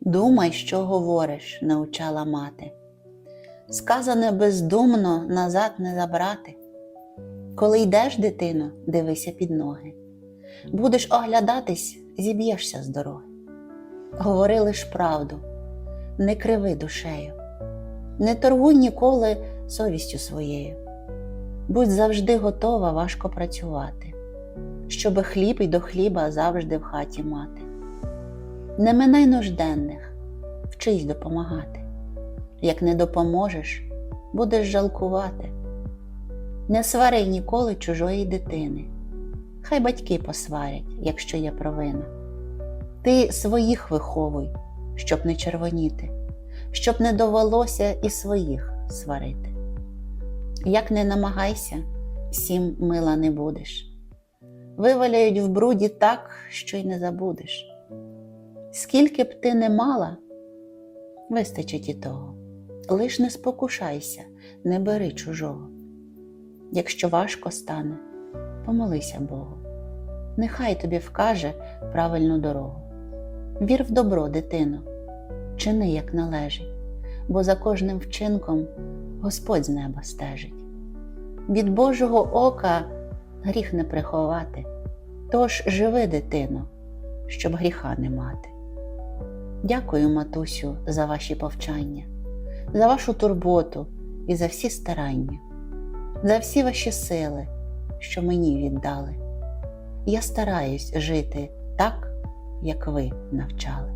Думай, що говориш, научала мати. Сказане бездумно назад не забрати. Коли йдеш, дитино, дивися під ноги. Будеш оглядатись, зіб'єшся з дороги. Говори лиш правду, не криви душею, не торгуй ніколи совістю своєю. Будь завжди готова важко працювати, щоби хліб і до хліба завжди в хаті мати. Не минай нужденних, вчись допомагати. Як не допоможеш, будеш жалкувати. Не свари ніколи чужої дитини. Хай батьки посварять, якщо є провина. Ти своїх виховуй, щоб не червоніти, щоб не довелося і своїх сварити. Як не намагайся, всім мила не будеш. Виваляють в бруді так, що й не забудеш. Скільки б ти не мала, вистачить і того. Лиш не спокушайся, не бери чужого. Якщо важко стане, помолися Богу. Нехай тобі вкаже правильну дорогу. Вір в добро, дитино, чини, як належить, бо за кожним вчинком Господь з неба стежить. Від Божого ока гріх не приховати, тож живи, дитино, щоб гріха не мати. Дякую, матусю, за ваші повчання, за вашу турботу і за всі старання, за всі ваші сили, що мені віддали. Я стараюсь жити так, як ви навчали.